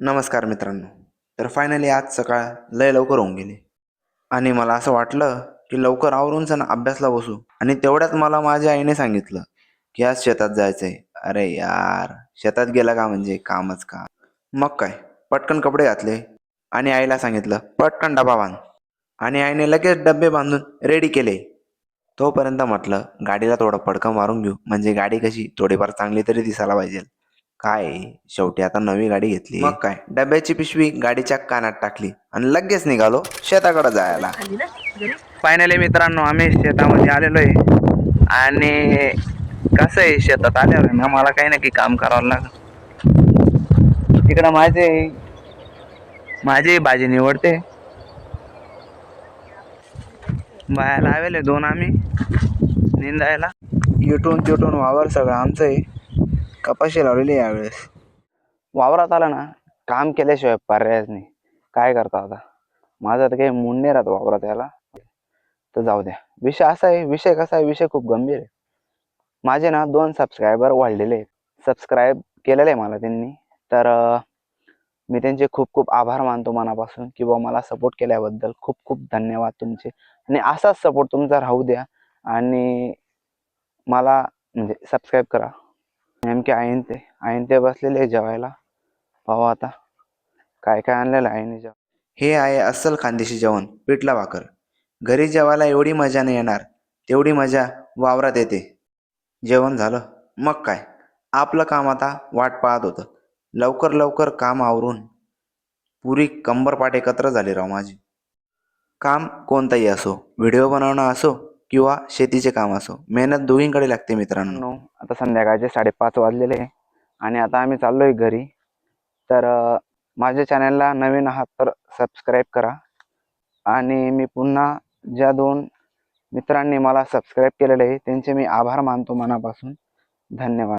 नमस्कार मित्रांनो. तर फायनली आज सकाळ लय लवकर होऊन गेली. आणि मला असं वाटलं की लवकर आवरून सण अभ्यासला बसू. आणि तेवढ्यात मला माझ्या आईने सांगितलं की आज शेतात जायचंय. अरे यार शेतात गेला का म्हणजे? कामच का? मग काय? पटकन कपडे घातले. आणि आईला सांगितलं पटकन डबा बांध. आणि आईने लगेच डबे बांधून रेडी केले. तोपर्यंत म्हटलं गाडीला थोडं पडकं मारून घेऊ. म्हणजे गाडी कशी थोडीफार चांगली तरी दिसायला पाहिजे. काय शेवटी आता नवी गाडी घेतली. मग काय? डब्याची पिशवी गाडीच्या कानात टाकली आणि लगेच निघालो शेताकडे जायला. फायनली मित्रांनो आम्ही शेतामध्ये आलेलो आहे. आणि कसं आहे शेतात आल्यावर ना मला काही ना काही काम करावं लागलं. तिकडं माझे माझी भाजी निवडते. बाया लावेले दोन आम्ही. निंदायला. इटून तिटून वावर सगळं आमचं आहे. कपाशी लावलेली आहे यावेळेस. वावरात आला ना काम केल्याशिवाय पर्यायच नाही. काय करता आता? माझा तर काही मूड नाही राहत वावरात याला तर जाऊ द्या. विषय असा आहे विषय कसा आहे विषय खूप गंभीर आहे. माझे ना दोन सबस्क्रायबर वाढलेले आहेत. सबस्क्राईब केलेलं आहे मला त्यांनी. तर मी त्यांचे खूप खूप आभार मानतो मनापासून की बुवा मला सपोर्ट केल्याबद्दल खूप खूप धन्यवाद तुमचे. आणि असाच सपोर्ट तुमचा राहू द्या. आणि मला म्हणजे सबस्क्राईब करा. नेमके आईन ते आईन ते बसलेले जेवायला. पाहू आता काय काय आणलेलं आहे आईने जेव्हा हे आहे अस्सल खानदेशी जेवण पिठला भाकर. घरी जेवायला एवढी मजा नाही येणार तेवढी मजा वावरात येते. जेवण झालं मग काय? आपलं काम आता वाट पाहत होतं. लवकर लवकर काम आवरून पुरी कंबरपाट एकत्र झाली राव माझी. काम कोणतंही असो व्हिडिओ बनवणं असो किंवा शेतीचे काम असो. मेहनत दोघींकडे लागते मित्रांनो. आता संध्याकाळचे साडेपाच वाजलेले आहे आणि आता आम्ही चाललोय घरी. तर माझ्या चॅनलला नवीन आहात तर सबस्क्राईब करा. आणि मी पुन्हा ज्या दोन मित्रांनी मला सबस्क्राईब केलेलं आहे त्यांचे मी आभार मानतो मनापासून. धन्यवाद.